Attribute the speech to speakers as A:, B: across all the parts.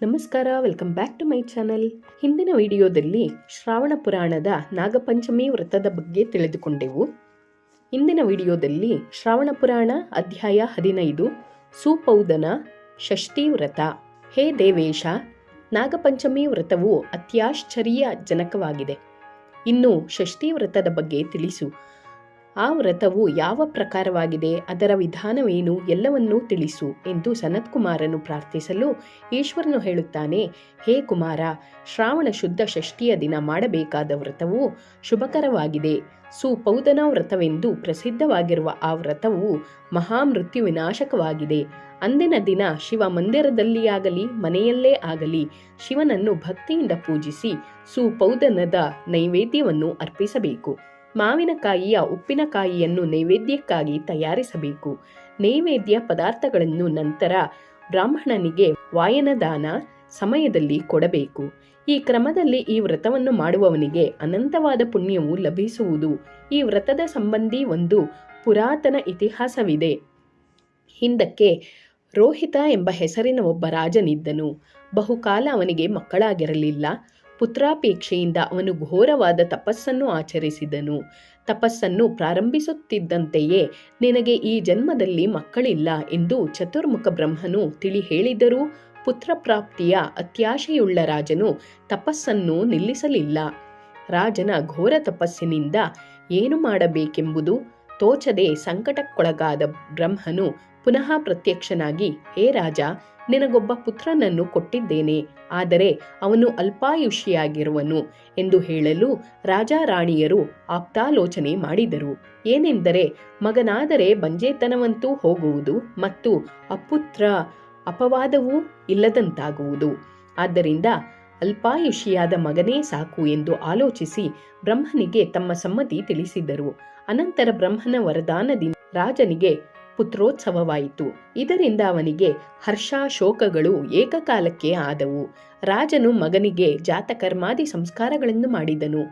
A: ನಮಸ್ಕಾರ welcome back to my channel ಹಿಂದಿನ ವಿಡಿಯೋದಲ್ಲಿ ಶ್ರಾವಣ ಪುರಾಣದ ನಾಗಪಂಚಮಿ ವ್ರತದ ಬಗ್ಗೆ ತಿಳಿದುಕೊಂಡೆವು. ಇಂದಿನ ವಿಡಿಯೋದಲ್ಲಿ ಶ್ರಾವಣ ಪುರಾಣ ಅಧ್ಯಾಯ ಹದಿನೈದು, ಸೂಪೌದನ ಷಷ್ಠಿ ವ್ರತ. ಹೇ ದೇವೇಶ, ನಾಗಪಂಚಮಿ ವ್ರತವು ಅತ್ಯಾಶ್ಚರ್ಯಜನಕವಾಗಿದೆ. ಇನ್ನು ಷಷ್ಠಿ ವ್ರತದ ಬಗ್ಗೆ ತಿಳಿಸು. ಆ ವ್ರತವು ಯಾವ ಪ್ರಕಾರವಾಗಿದೆ ಅದರ ವಿಧಾನವೇನು ಎಲ್ಲವನ್ನೂ ತಿಳಿಸು ಎಂದು ಸನತ್ಕುಮಾರನು ಪ್ರಾರ್ಥಿಸಲು ಈಶ್ವರನು ಹೇಳುತ್ತಾನೆ, ಹೇ ಕುಮಾರ, ಶ್ರಾವಣ ಶುದ್ಧ ಷಷ್ಠಿಯ ದಿನ ಮಾಡಬೇಕಾದ ವ್ರತವು ಶುಭಕರವಾಗಿದೆ. ಸುಪೌದನ ವ್ರತವೆಂದು ಪ್ರಸಿದ್ಧವಾಗಿರುವ ಆ ವ್ರತವು ಮಹಾಮೃತ್ಯು ವಿನಾಶಕವಾಗಿದೆ. ಅಂದಿನ ದಿನ ಶಿವ ಮಂದಿರದಲ್ಲಿಯಾಗಲಿ, ಮನೆಯಲ್ಲೇ ಆಗಲಿ, ಶಿವನನ್ನು ಭಕ್ತಿಯಿಂದ ಪೂಜಿಸಿ ಸುಪೌದನದ ನೈವೇದ್ಯವನ್ನು ಅರ್ಪಿಸಬೇಕು. ಮಾವಿನಕಾಯಿಯ ಉಪ್ಪಿನಕಾಯಿಯನ್ನು ನೈವೇದ್ಯಕ್ಕಾಗಿ ತಯಾರಿಸಬೇಕು. ನೈವೇದ್ಯ ಪದಾರ್ಥಗಳನ್ನು ನಂತರ ಬ್ರಾಹ್ಮಣನಿಗೆ ವಾಯನದಾನ ಸಮಯದಲ್ಲಿ ಕೊಡಬೇಕು. ಈ ಕ್ರಮದಲ್ಲಿ ಈ ವ್ರತವನ್ನು ಮಾಡುವವನಿಗೆ ಅನಂತವಾದ ಪುಣ್ಯವು ಲಭಿಸುವುದು. ಈ ವ್ರತದ ಸಂಬಂಧಿ ಒಂದು ಪುರಾತನ ಇತಿಹಾಸವಿದೆ. ಹಿಂದಕ್ಕೆ ರೋಹಿತ ಎಂಬ ಹೆಸರಿನ ಒಬ್ಬ ರಾಜನಿದ್ದನು. ಬಹುಕಾಲ ಅವನಿಗೆ ಮಕ್ಕಳಾಗಿರಲಿಲ್ಲ. ಪುತ್ರಾಪೇಕ್ಷೆಯಿಂದ ಅವನು ಘೋರವಾದ ತಪಸ್ಸನ್ನು ಆಚರಿಸಿದನು. ತಪಸ್ಸನ್ನು ಪ್ರಾರಂಭಿಸುತ್ತಿದ್ದಂತೆಯೇ ನಿನಗೆ ಈ ಜನ್ಮದಲ್ಲಿ ಮಕ್ಕಳಿಲ್ಲ ಎಂದು ಚತುರ್ಮುಖ ಬ್ರಹ್ಮನು ತಿಳಿ ಹೇಳಿದರೂ ಪುತ್ರ ಪ್ರಾಪ್ತಿಯ ಅತ್ಯಾಶೆಯುಳ್ಳ ರಾಜನು ತಪಸ್ಸನ್ನು ನಿಲ್ಲಿಸಲಿಲ್ಲ. ರಾಜನ ಘೋರ ತಪಸ್ಸಿನಿಂದ ಏನು ಮಾಡಬೇಕೆಂಬುದು ತೋಚದೆ ಸಂಕಟಕ್ಕೊಳಗಾದ ಬ್ರಹ್ಮನು ಪುನಃ ಪ್ರತ್ಯಕ್ಷನಾಗಿ, ಹೇ ರಾಜ, ನಿನಗೊಬ್ಬ ಪುತ್ರನನ್ನು ಕೊಟ್ಟಿದ್ದೇನೆ, ಆದರೆ ಅವನು ಅಲ್ಪಾಯುಷಿಯಾಗಿರುವನು ಎಂದು ಹೇಳಲು ರಾಜಾರಾಣಿಯರು ಆಪ್ತಾಲೋಚನೆ ಮಾಡಿದರು. ಏನೆಂದರೆ, ಮಗನಾದರೆ ಬಂಜೇತನವಂತೂ ಹೋಗುವುದು ಮತ್ತು ಅಪುತ್ರ ಅಪವಾದವೂ ಇಲ್ಲದಂತಾಗುವುದು. ಆದ್ದರಿಂದ ಅಲ್ಪಾಯುಷಿಯಾದ ಮಗನೇ ಸಾಕು ಎಂದು ಆಲೋಚಿಸಿ ಬ್ರಹ್ಮನಿಗೆ ತಮ್ಮ ಸಮ್ಮತಿ ತಿಳಿಸಿದರು. ಅನಂತರ ಬ್ರಹ್ಮನ ವರದಾನದಿಂದ ರಾಜನಿಗೆ ಪುತ್ರೋತ್ಸವವಾಯಿತು. ಇದರಿಂದ ಅವನಿಗೆ ಹರ್ಷಾಶೋಕಗಳು ಏಕಕಾಲಕ್ಕೆ ಆದವು. ರಾಜನು ಮಗನಿಗೆ ಜಾತಕರ್ಮಾದಿ ಸಂಸ್ಕಾರಗಳನ್ನು ಮಾಡಿದನು.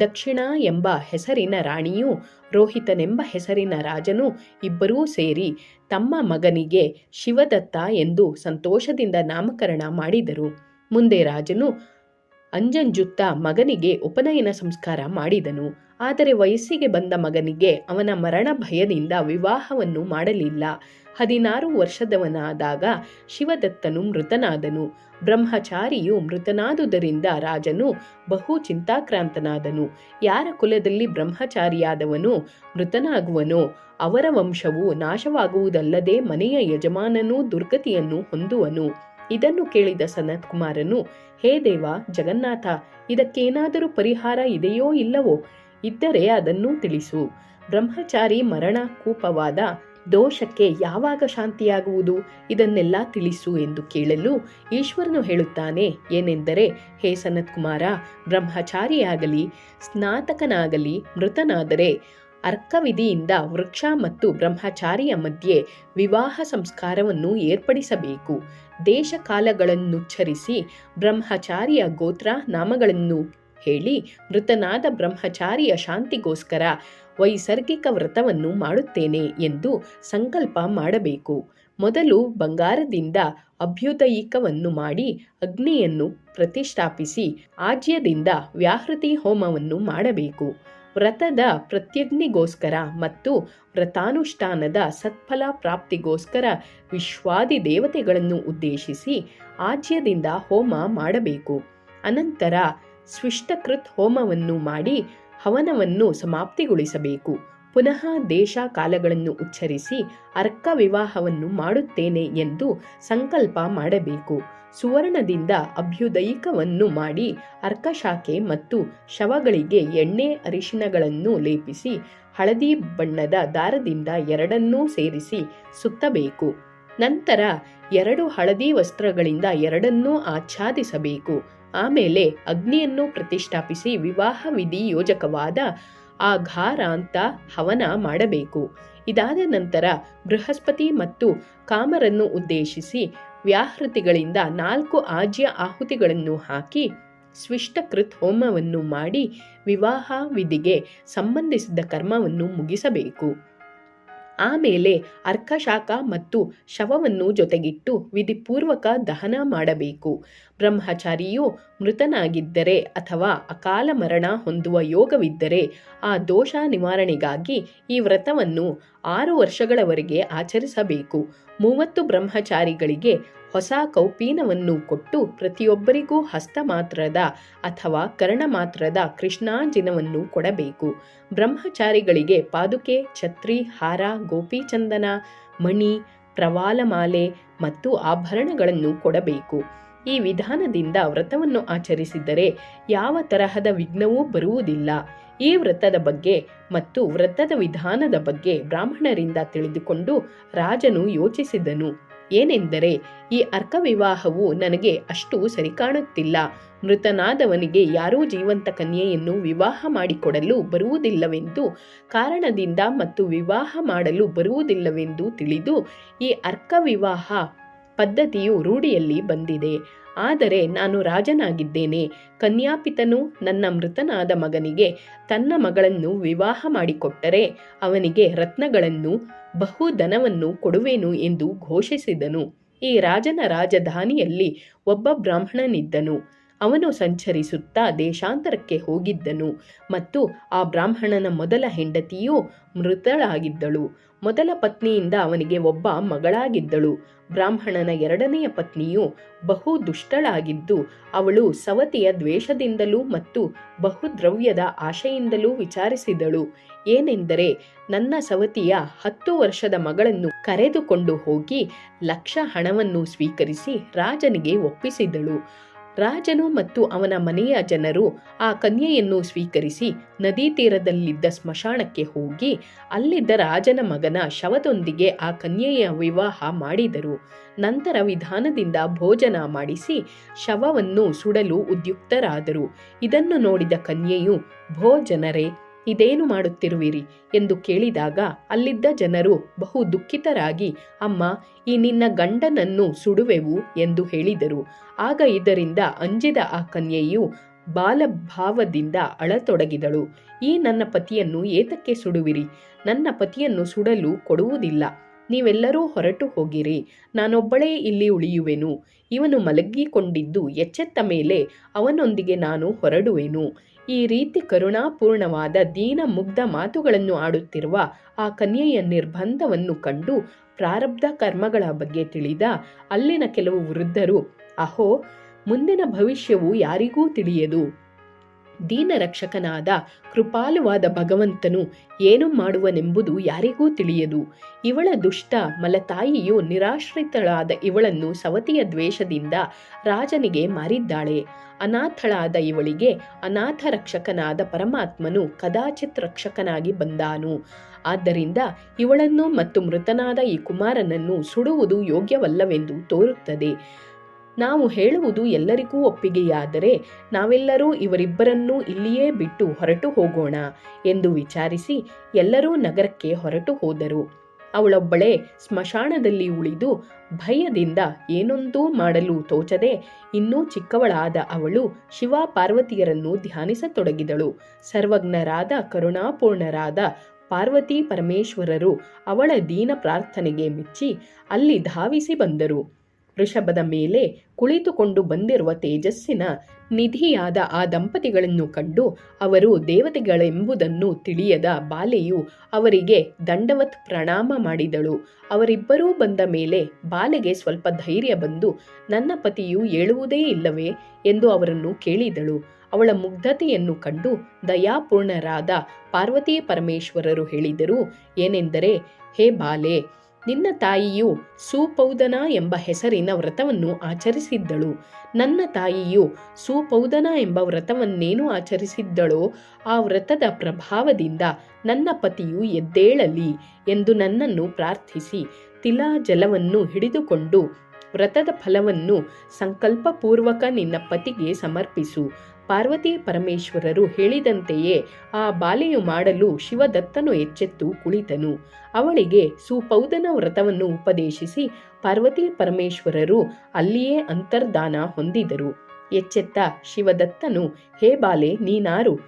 A: ದಕ್ಷಿಣ ಎಂಬ ಹೆಸರಿನ ರಾಣಿಯು ರೋಹಿತನೆಂಬ ಹೆಸರಿನ ರಾಜನು ಇಬ್ಬರೂ ಸೇರಿ ತಮ್ಮ ಮಗನಿಗೆ ಶಿವದತ್ತ ಎಂದು ಸಂತೋಷದಿಂದ ನಾಮಕರಣ ಮಾಡಿದರು. ಮುಂದೆ ರಾಜನು ಅಂಜಂಜುತ್ತ ಮಗನಿಗೆ ಉಪನಯನ ಸಂಸ್ಕಾರ ಮಾಡಿದನು. ಆದರೆ ವಯಸ್ಸಿಗೆ ಬಂದ ಮಗನಿಗೆ ಅವನ ಮರಣ ಭಯದಿಂದ ವಿವಾಹವನ್ನು ಮಾಡಲಿಲ್ಲ. ಹದಿನಾರು ವರ್ಷದವನಾದಾಗ ಶಿವದತ್ತನು ಮೃತನಾದನು. ಬ್ರಹ್ಮಚಾರಿಯು ಮೃತನಾದುದರಿಂದ ರಾಜನು ಬಹು ಚಿಂತಾಕ್ರಾಂತನಾದನು. ಯಾರ ಕುಲದಲ್ಲಿ ಬ್ರಹ್ಮಚಾರಿಯಾದವನು ಮೃತನಾಗುವನೋ ಅವರ ವಂಶವು ನಾಶವಾಗುವುದಲ್ಲದೆ ಮನೆಯ ಯಜಮಾನನೂ ದುರ್ಗತಿಯನ್ನು ಹೊಂದುವನು. ಇದನ್ನು ಕೇಳಿದ ಸನತ್ ಕುಮಾರನು ಹೇ ದೇವ ಜಗನ್ನಾಥ, ಇದಕ್ಕೇನಾದರೂ ಪರಿಹಾರ ಇದೆಯೋ ಇಲ್ಲವೋ? ಇದ್ದರೆ ಅದನ್ನು ತಿಳಿಸು. ಬ್ರಹ್ಮಚಾರಿ ಮರಣ ಕೂಪವಾದ ದೋಷಕ್ಕೆ ಯಾವಾಗ ಶಾಂತಿಯಾಗುವುದು? ಇದನ್ನೆಲ್ಲ ತಿಳಿಸು ಎಂದು ಕೇಳಲು ಈಶ್ವರನು ಹೇಳುತ್ತಾನೆ, ಏನೆಂದರೆ, ಹೇ ಸನತ್ ಕುಮಾರ ಬ್ರಹ್ಮಚಾರಿಯಾಗಲಿ, ಸ್ನಾತಕನಾಗಲಿ, ಮೃತನಾದರೆ, ಅರ್ಕವಿಧಿಯಿಂದ ವೃಕ್ಷ ಮತ್ತು ಬ್ರಹ್ಮಚಾರಿಯ ಮಧ್ಯೆ ವಿವಾಹ ಸಂಸ್ಕಾರವನ್ನು ಏರ್ಪಡಿಸಬೇಕು. ದೇಶಕಾಲಗಳನ್ನುಚ್ಚರಿಸಿ ಬ್ರಹ್ಮಚಾರಿಯ ಗೋತ್ರ ನಾಮಗಳನ್ನು ಹೇಳಿ ಮೃತನಾದ ಬ್ರಹ್ಮಚಾರಿಯ ಶಾಂತಿಗೋಸ್ಕರ ವೈಸರ್ಗಿಕ ವ್ರತವನ್ನು ಮಾಡುತ್ತೇನೆ ಎಂದು ಸಂಕಲ್ಪ ಮಾಡಬೇಕು. ಮೊದಲು ಬಂಗಾರದಿಂದ ಅಭ್ಯುದಯಿಕವನ್ನು ಮಾಡಿ ಅಗ್ನಿಯನ್ನು ಪ್ರತಿಷ್ಠಾಪಿಸಿ ಆಜ್ಯದಿಂದ ವ್ಯಾಹೃತಿ ಹೋಮವನ್ನು ಮಾಡಬೇಕು. ವ್ರತದ ಪ್ರತ್ಯಗ್ನಿಗೋಸ್ಕರ ಮತ್ತು ವ್ರತಾನುಷ್ಠಾನದ ಸತ್ಫಲ ಪ್ರಾಪ್ತಿಗೋಸ್ಕರ ವಿಶ್ವಾದಿ ದೇವತೆಗಳನ್ನು ಉದ್ದೇಶಿಸಿ ಆಜ್ಯದಿಂದ ಹೋಮ ಮಾಡಬೇಕು. ಅನಂತರ ಸ್ವಿಷ್ಟಕೃತ್ ಹೋಮವನ್ನು ಮಾಡಿ ಹವನವನ್ನು ಸಮಾಪ್ತಿಗೊಳಿಸಬೇಕು. ಪುನಃ ದೇಶ ಕಾಲಗಳನ್ನು ಉಚ್ಚರಿಸಿ ಅರ್ಕ ವಿವಾಹವನ್ನು ಮಾಡುತ್ತೇನೆ ಎಂದು ಸಂಕಲ್ಪ ಮಾಡಬೇಕು. ಸುವರ್ಣದಿಂದ ಅಭ್ಯುದಯಿಕವನ್ನು ಮಾಡಿ ಅರ್ಕಶಾಖೆ ಮತ್ತು ಶವಗಳಿಗೆ ಎಣ್ಣೆ ಅರಿಶಿನಗಳನ್ನು ಲೇಪಿಸಿ ಹಳದಿ ಬಣ್ಣದ ದಾರದಿಂದ ಎರಡನ್ನೂ ಸೇರಿಸಿ ಸುತ್ತಬೇಕು. ನಂತರ ಎರಡು ಹಳದಿ ವಸ್ತ್ರಗಳಿಂದ ಎರಡನ್ನೂ ಆಚ್ಛಾದಿಸಬೇಕು. ಆಮೇಲೆ ಅಗ್ನಿಯನ್ನು ಪ್ರತಿಷ್ಠಾಪಿಸಿ ವಿವಾಹ ವಿಧಿ ಯೋಜಕವಾದ ಆಘಾರ ಅಂತ ಹವನ ಮಾಡಬೇಕು. ಇದಾದ ನಂತರ ಬೃಹಸ್ಪತಿ ಮತ್ತು ಕಾಮರನ್ನು ಉದ್ದೇಶಿಸಿ ವ್ಯಾಹೃತಿಗಳಿಂದ ನಾಲ್ಕು ಆಜ್ಯ ಆಹುತಿಗಳನ್ನು ಹಾಕಿ ಸ್ವಿಷ್ಟಕೃತ್ ಹೋಮವನ್ನು ಮಾಡಿ ವಿವಾಹ ವಿಧಿಗೆ ಸಂಬಂಧಿಸಿದ ಕರ್ಮವನ್ನು ಮುಗಿಸಬೇಕು. ಆಮೇಲೆ ಅರ್ಕಶಾಖ ಮತ್ತು ಶವವನ್ನು ಜೊತೆಗಿಟ್ಟು ವಿಧಿಪೂರ್ವಕ ದಹನ ಮಾಡಬೇಕು. ಬ್ರಹ್ಮಚಾರಿಯು ಮೃತನಾಗಿದ್ದರೆ ಅಥವಾ ಅಕಾಲ ಮರಣ ಹೊಂದುವ ಯೋಗವಿದ್ದರೆ ಆ ದೋಷ ನಿವಾರಣೆಗಾಗಿ ಈ ವ್ರತವನ್ನು ಆರು ವರ್ಷಗಳವರೆಗೆ ಆಚರಿಸಬೇಕು. ಮೂವತ್ತು ಬ್ರಹ್ಮಚಾರಿಗಳಿಗೆ ಹೊಸ ಕೌಪೀನವನ್ನು ಕೊಟ್ಟು ಪ್ರತಿಯೊಬ್ಬರಿಗೂ ಹಸ್ತ ಮಾತ್ರದ ಅಥವಾ ಕರ್ಣಮಾತ್ರದ ಕೃಷ್ಣಾಂಜಿನವನ್ನು ಕೊಡಬೇಕು. ಬ್ರಹ್ಮಚಾರಿಗಳಿಗೆ ಪಾದುಕೆ, ಛತ್ರಿ, ಹಾರ ಗೋಪಿಚಂದನ ಮಣಿ, ಪ್ರವಾಲಮಾಲೆ ಮತ್ತು ಆಭರಣಗಳನ್ನು ಕೊಡಬೇಕು. ಈ ವಿಧಾನದಿಂದ ವ್ರತವನ್ನು ಆಚರಿಸಿದರೆ ಯಾವ ತರಹದ ವಿಘ್ನವೂ ಬರುವುದಿಲ್ಲ. ಈ ವ್ರತದ ಬಗ್ಗೆ ಮತ್ತು ವ್ರತದ ವಿಧಾನದ ಬಗ್ಗೆ ಬ್ರಾಹ್ಮಣರಿಂದ ತಿಳಿದುಕೊಂಡು ರಾಜನು ಯೋಚಿಸಿದನು. ಏನೆಂದರೆ, ಈ ಅರ್ಕ ವಿವಾಹವು ನನಗೆ ಅಷ್ಟು ಸರಿ ಕಾಣುತ್ತಿಲ್ಲ ಮೃತನಾದವನಿಗೆ ಯಾರೂ ಜೀವಂತ ಕನ್ಯೆಯನ್ನು ವಿವಾಹ ಮಾಡಿಕೊಡಲು ಬರುವುದಿಲ್ಲವೆಂದು, ಕಾರಣದಿಂದ ಮತ್ತು ವಿವಾಹ ಮಾಡಲು ಬರುವುದಿಲ್ಲವೆಂದು ತಿಳಿದು, ಈ ಅರ್ಕ ವಿವಾಹ ಪದ್ಧತಿಯು ರೂಢಿಯಲ್ಲಿ ಬಂದಿದೆ. ಆದರೆ ನಾನು ರಾಜನಾಗಿದ್ದೇನೆ. ಕನ್ಯಾಪಿತನು ನನ್ನ ಮೃತನಾದ ಮಗನಿಗೆ ತನ್ನ ಮಗಳನ್ನು ವಿವಾಹ ಮಾಡಿಕೊಟ್ಟರೆ ಅವನಿಗೆ ರತ್ನಗಳನ್ನು, ಬಹುಧನವನ್ನು ಕೊಡುವೆನು ಎಂದು ಘೋಷಿಸಿದನು. ಈ ರಾಜನ ರಾಜಧಾನಿಯಲ್ಲಿ ಒಬ್ಬ ಬ್ರಾಹ್ಮಣನಿದ್ದನು. ಅವನು ಸಂಚರಿಸುತ್ತಾ ದೇಶಾಂತರಕ್ಕೆ ಹೋಗಿದ್ದನು. ಮತ್ತು ಆ ಬ್ರಾಹ್ಮಣನ ಮೊದಲ ಹೆಂಡತಿಯು ಮೃತಳಾಗಿದ್ದಳು. ಮೊದಲ ಪತ್ನಿಯಿಂದ ಅವನಿಗೆ ಒಬ್ಬ ಮಗಳಾಗಿದ್ದಳು. ಬ್ರಾಹ್ಮಣನ ಎರಡನೆಯ ಪತ್ನಿಯು ಬಹು ದುಷ್ಟಳಾಗಿದ್ದು, ಅವಳು ಸವತಿಯ ದ್ವೇಷದಿಂದಲೂ ಮತ್ತು ಬಹುದ್ರವ್ಯದ ಆಶೆಯಿಂದಲೂ ವಿಚಾರಿಸಿದಳು. ಏನೆಂದರೆ, ನನ್ನ ಸವತಿಯ ಹತ್ತು ವರ್ಷದ ಮಗಳನ್ನು ಕರೆದುಕೊಂಡು ಹೋಗಿ ಲಕ್ಷ ಹಣವನ್ನು ಸ್ವೀಕರಿಸಿ ರಾಜನಿಗೆ ಒಪ್ಪಿಸಿದಳು. ರಾಜನು ಮತ್ತು ಅವನ ಮನೆಯ ಜನರು ಆ ಕನ್ಯೆಯನ್ನು ಸ್ವೀಕರಿಸಿ ನದಿ ತೀರದಲ್ಲಿದ್ದ ಸ್ಮಶಾನಕ್ಕೆ ಹೋಗಿ ಅಲ್ಲಿದ್ದ ರಾಜನ ಮಗನ ಶವದೊಂದಿಗೆ ಆ ಕನ್ಯೆಯ ವಿವಾಹ ಮಾಡಿದರು. ನಂತರ ವಿಧಾನದಿಂದ ಭೋಜನ ಮಾಡಿಸಿ ಶವವನ್ನು ಸುಡಲು ಉದ್ಯುಕ್ತರಾದರು. ಇದನ್ನು ನೋಡಿದ ಕನ್ಯೆಯು, ಭೋಜನರೇ ಇದೇನು ಮಾಡುತ್ತಿರುವಿರಿ? ಎಂದು ಕೇಳಿದಾಗ ಅಲ್ಲಿದ್ದ ಜನರು ಬಹು ದುಃಖಿತರಾಗಿ, ಅಮ್ಮ, ಈ ನಿನ್ನ ಗಂಡನನ್ನು ಸುಡುವೆವು ಎಂದು ಹೇಳಿದರು. ಆಗ ಇದರಿಂದ ಅಂಜಿದ ಆ ಕನ್ಯೆಯು ಬಾಲಭಾವದಿಂದ ಅಳತೊಡಗಿದಳು. ಈ ನನ್ನ ಪತಿಯನ್ನು ಏತಕ್ಕೆ ಸುಡುವಿರಿ? ನನ್ನ ಪತಿಯನ್ನು ಸುಡಲು ಕೊಡುವುದಿಲ್ಲ. ನೀವೆಲ್ಲರೂ ಹೊರಟು ಹೋಗಿರಿ. ನಾನೊಬ್ಬಳೇ ಇಲ್ಲಿ ಉಳಿಯುವೆನು. ಇವನು ಮಲಗಿಕೊಂಡಿದ್ದು ಎಚ್ಚೆತ್ತ ಮೇಲೆ ಅವನೊಂದಿಗೆ ನಾನು ಹೊರಡುವೆನು. ಈ ರೀತಿ ಕರುಣಾಪೂರ್ಣವಾದ ದೀನ ಮುಗ್ಧ ಮಾತುಗಳನ್ನು ಆಡುತ್ತಿರುವ ಆ ಕನ್ಯೆಯ ನಿರ್ಬಂಧವನ್ನು ಕಂಡು ಪ್ರಾರಬ್ಧ ಕರ್ಮಗಳ ಬಗ್ಗೆ ತಿಳಿದ ಅಲ್ಲಿನ ಕೆಲವು ವೃದ್ಧರು, ಅಹೋ, ಮುಂದಿನ ಭವಿಷ್ಯವು ಯಾರಿಗೂ ತಿಳಿಯದು. ದೀನರಕ್ಷಕನಾದ ಕೃಪಾಲುವಾದ ಭಗವಂತನು ಏನು ಮಾಡುವನೆಂಬುದು ಯಾರಿಗೂ ತಿಳಿಯದು. ಇವಳ ದುಷ್ಟ ಮಲತಾಯಿಯು ನಿರಾಶ್ರಿತಳಾದ ಇವಳನ್ನು ಸವತಿಯ ದ್ವೇಷದಿಂದ ರಾಜನಿಗೆ ಮಾರಿದ್ದಾಳೆ. ಅನಾಥಳಾದ ಇವಳಿಗೆ ಅನಾಥ ರಕ್ಷಕನಾದ ಪರಮಾತ್ಮನು ಕದಾಚಿತ್ ರಕ್ಷಕನಾಗಿ ಬಂದಾನು. ಆದ್ದರಿಂದ ಇವಳನ್ನು ಮತ್ತು ಮೃತನಾದ ಈ ಕುಮಾರನನ್ನು ಸುಡುವುದು ಯೋಗ್ಯವಲ್ಲವೆಂದು ತೋರುತ್ತದೆ. ನಾವು ಹೇಳುವುದು ಎಲ್ಲರಿಗೂ ಒಪ್ಪಿಗೆಯಾದರೆ ನಾವೆಲ್ಲರೂ ಇವರಿಬ್ಬರನ್ನೂ ಇಲ್ಲಿಯೇ ಬಿಟ್ಟು ಹೊರಟು ಹೋಗೋಣ ಎಂದು ವಿಚಾರಿಸಿ ಎಲ್ಲರೂ ನಗರಕ್ಕೆ ಹೊರಟು ಹೋದರು. ಅವಳೊಬ್ಬಳೇ ಸ್ಮಶಾನದಲ್ಲಿ ಉಳಿದು ಭಯದಿಂದ ಏನೊಂದೂ ಮಾಡಲು ತೋಚದೆ ಇನ್ನೂ ಚಿಕ್ಕವಳಾದ ಅವಳು ಶಿವ ಪಾರ್ವತಿಯರನ್ನು ಧ್ಯಾನಿಸತೊಡಗಿದಳು. ಸರ್ವಜ್ಞರಾದ, ಕರುಣಾಪೂರ್ಣರಾದ ಪಾರ್ವತಿ ಪರಮೇಶ್ವರರು ಅವಳ ದೀನ ಪ್ರಾರ್ಥನೆಗೆ ಮೆಚ್ಚಿ ಅಲ್ಲಿ ಧಾವಿಸಿ ಬಂದರು. ವೃಷಭದ ಮೇಲೆ ಕುಳಿತುಕೊಂಡು ಬಂದಿರುವ ತೇಜಸ್ಸಿನ ನಿಧಿಯಾದ ಆ ದಂಪತಿಗಳನ್ನು ಕಂಡು ಅವರು ದೇವತೆಗಳೆಂಬುದನ್ನು ತಿಳಿಯದ ಬಾಲೆಯು ಅವರಿಗೆ ದಂಡವತ್ ಪ್ರಣಾಮ ಮಾಡಿದಳು. ಅವರಿಬ್ಬರೂ ಬಂದ ಮೇಲೆ ಬಾಲೆಗೆ ಸ್ವಲ್ಪ ಧೈರ್ಯ ಬಂದು, ನನ್ನ ಪತಿಯು ಏಳುವುದೇ ಇಲ್ಲವೇ ಎಂದು ಅವರನ್ನು ಕೇಳಿದಳು. ಅವಳ ಮುಗ್ಧತೆಯನ್ನು ಕಂಡು ದಯಾಪೂರ್ಣರಾದ ಪಾರ್ವತಿ ಪರಮೇಶ್ವರರು ಹೇಳಿದರು, ಏನೆಂದರೆ, ಹೇ ಬಾಲೆ ನಿನ್ನ ತಾಯಿಯು ಸುಪೌದನ ಎಂಬ ಹೆಸರಿನ ವ್ರತವನ್ನು ಆಚರಿಸಿದ್ದಳು. ನನ್ನ ತಾಯಿಯು ಸುಪೌದನ ಎಂಬ ವ್ರತವನ್ನೇನು ಆಚರಿಸಿದ್ದಳೋ, ಆ ವ್ರತದ ಪ್ರಭಾವದಿಂದ ನನ್ನ ಪತಿಯು ಎದ್ದೇಳಲಿ ಎಂದು ನನ್ನನ್ನು ಪ್ರಾರ್ಥಿಸಿ. ತಿಲಾ ಜಲವನ್ನು ಹಿಡಿದುಕೊಂಡು ವ್ರತದ ಫಲವನ್ನು ಸಂಕಲ್ಪಪೂರ್ವಕ ನಿನ್ನ ಪತಿಗೆ ಸಮರ್ಪಿಸು. ಪಾರ್ವತಿ ಪರಮೇಶ್ವರರು ಹೇಳಿದಂತೆಯೇ ಆ ಬಾಲೆಯು ಮಾಡಲು ಶಿವದತ್ತನು ಎಚ್ಚೆತ್ತು ಕುಳಿತನು. ಅವಳಿಗೆ ಸುಪೌದನ ವ್ರತವನ್ನು ಉಪದೇಶಿಸಿ ಪಾರ್ವತಿ ಪರಮೇಶ್ವರರು ಅಲ್ಲಿಯೇ ಅಂತರ್ಧಾನ ಹೊಂದಿದರು. ಎಚ್ಚೆತ್ತ ಶಿವದತ್ತನು, ಹೇ ಬಾಲೆ, ನೀನಾರು?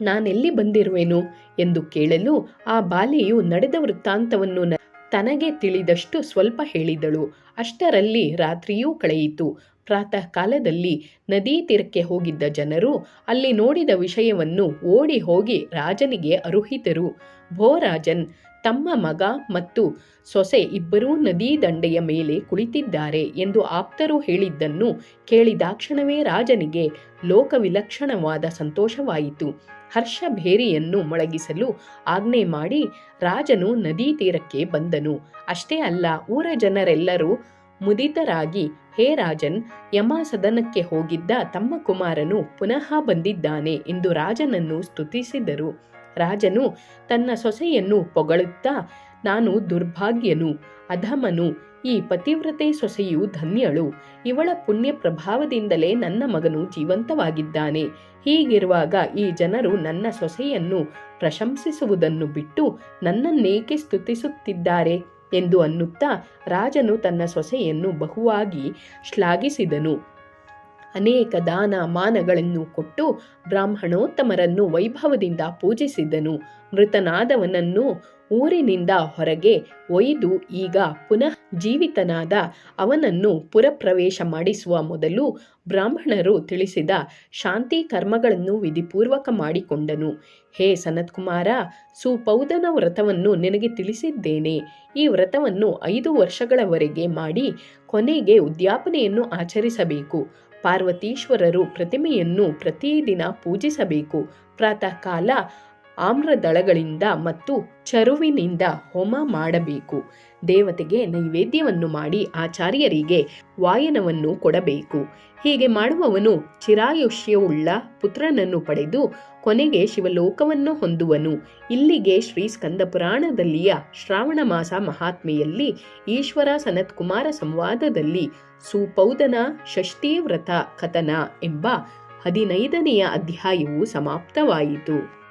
A: ನಾನೆಲ್ಲಿ ಬಂದಿರುವೆನು? ಎಂದು ಕೇಳಲು ಆ ಬಾಲೆಯು ನಡೆದ ವೃತ್ತಾಂತವನ್ನು ತನಗೆ ತಿಳಿದಷ್ಟು ಸ್ವಲ್ಪ ಹೇಳಿದಳು. ಅಷ್ಟರಲ್ಲಿ ರಾತ್ರಿಯೂ ಕಳೆಯಿತು. ಪ್ರಾತಃ ಕಾಲದಲ್ಲಿ ನದಿ ತೀರಕ್ಕೆ ಹೋಗಿದ್ದ ಜನರು ಅಲ್ಲಿ ನೋಡಿದ ವಿಷಯವನ್ನು ಓಡಿ ಹೋಗಿ ರಾಜನಿಗೆ ಅರುಹಿತರು ಭೋರಾಜನ್ ತಮ್ಮ ಮಗ ಮತ್ತು ಸೊಸೆ ಇಬ್ಬರೂ ನದಿ ದಂಡೆಯ ಮೇಲೆ ಕುಳಿತಿದ್ದಾರೆ ಎಂದು ಆಪ್ತರು ಹೇಳಿದ್ದನ್ನು ಕೇಳಿದಾಕ್ಷಣವೇ ರಾಜನಿಗೆ ಲೋಕವಿಲಕ್ಷಣವಾದ ಸಂತೋಷವಾಯಿತು. ಹರ್ಷ ಭೇರಿಯನ್ನು ಮೊಳಗಿಸಲು ಆಜ್ಞೆ ಮಾಡಿ ರಾಜನು ನದಿ ತೀರಕ್ಕೆ ಬಂದನು. ಅಷ್ಟೇ ಅಲ್ಲ, ಊರ ಜನರೆಲ್ಲರೂ ಮುದಿತರಾಗಿ, ಹೇ ರಾಜನ್, ಯಮ ಸದನಕ್ಕೆ ಹೋಗಿದ್ದ ತಮ್ಮ ಕುಮಾರನು ಪುನಃ ಬಂದಿದ್ದಾನೆ ಎಂದು ರಾಜನನ್ನು ಸ್ತುತಿಸಿದರು. ರಾಜನು ತನ್ನ ಸೊಸೆಯನ್ನು ಪೊಗಳುತ್ತಾ, ನಾನು ದುರ್ಭಾಗ್ಯನು, ಅಧಮನು, ಈ ಪತಿವ್ರತೆ ಸೊಸೆಯು ಧನ್ಯಳು, ಇವಳ ಪುಣ್ಯ ಪ್ರಭಾವದಿಂದಲೇ ನನ್ನ ಮಗನು ಜೀವಂತವಾಗಿದ್ದಾನೆ. ಹೀಗಿರುವಾಗ ಈ ಜನರು ನನ್ನ ಸೊಸೆಯನ್ನು ಪ್ರಶಂಸಿಸುವುದನ್ನು ಬಿಟ್ಟು ನನ್ನನ್ನೇಕೆ ಸ್ತುತಿಸುತ್ತಿದ್ದಾರೆ? ಎಂದು ಅನ್ನುತ್ತಾ ರಾಜನು ತನ್ನ ಸೊಸೆಯನ್ನು ಬಹುವಾಗಿ ಶ್ಲಾಘಿಸಿದನು. ಅನೇಕ ದಾನ ಮಾನಗಳನ್ನು ಕೊಟ್ಟು ಬ್ರಾಹ್ಮಣೋತ್ತಮರನ್ನು ವೈಭವದಿಂದ ಪೂಜಿಸಿದನು. ಮೃತನಾದವನನ್ನು ಊರಿನಿಂದ ಹೊರಗೆ ಒಯ್ದು ಈಗ ಪುನಃ ಜೀವಿತನಾದ ಅವನನ್ನು ಪುರಪ್ರವೇಶ ಮಾಡಿಸುವ ಮೊದಲು ಬ್ರಾಹ್ಮಣರು ತಿಳಿಸಿದ ಶಾಂತಿ ಕರ್ಮಗಳನ್ನು ವಿಧಿಪೂರ್ವಕ ಮಾಡಿಕೊಂಡನು. ಹೇ ಸನತ್ಕುಮಾರ, ಸುಪೌದನ ವ್ರತವನ್ನು ನಿನಗೆ ತಿಳಿಸಿದ್ದೇನೆ. ಈ ವ್ರತವನ್ನು ಐದು ವರ್ಷಗಳವರೆಗೆ ಮಾಡಿ ಕೊನೆಗೆ ಉದ್ಯಾಪನೆಯನ್ನು ಆಚರಿಸಬೇಕು. ಪಾರ್ವತೀಶ್ವರರು ಪ್ರತಿಮೆಯನ್ನು ಪ್ರತಿದಿನ ಪೂಜಿಸಬೇಕು. ಪ್ರಾತಃ ಕಾಲ ಆಮ್ರದಳಗಳಿಂದ ಮತ್ತು ಚರುವಿನಿಂದ ಹೋಮ ಮಾಡಬೇಕು. ದೇವತೆಗೆ ನೈವೇದ್ಯವನ್ನು ಮಾಡಿ ಆಚಾರ್ಯರಿಗೆ ವಾಯನವನ್ನು ಕೊಡಬೇಕು. ಹೀಗೆ ಮಾಡುವವನು ಚಿರಾಯುಷ್ಯವುಳ್ಳ ಪುತ್ರನನ್ನು ಪಡೆದು ಕೊನೆಗೆ ಶಿವಲೋಕವನ್ನು ಹೊಂದುವನು. ಇಲ್ಲಿಗೆ ಶ್ರೀ ಸ್ಕಂದ ಪುರಾಣದಲ್ಲಿಯ ಶ್ರಾವಣ ಮಾಸ ಮಹಾತ್ಮೆಯಲ್ಲಿ ಈಶ್ವರ ಸನತ್ಕುಮಾರ ಸಂವಾದದಲ್ಲಿ ಸುಪೌದನ ಷಷ್ಠೀವ್ರತ ಕಥನ ಎಂಬ ಹದಿನೈದನೆಯ ಅಧ್ಯಾಯವು ಸಮಾಪ್ತವಾಯಿತು.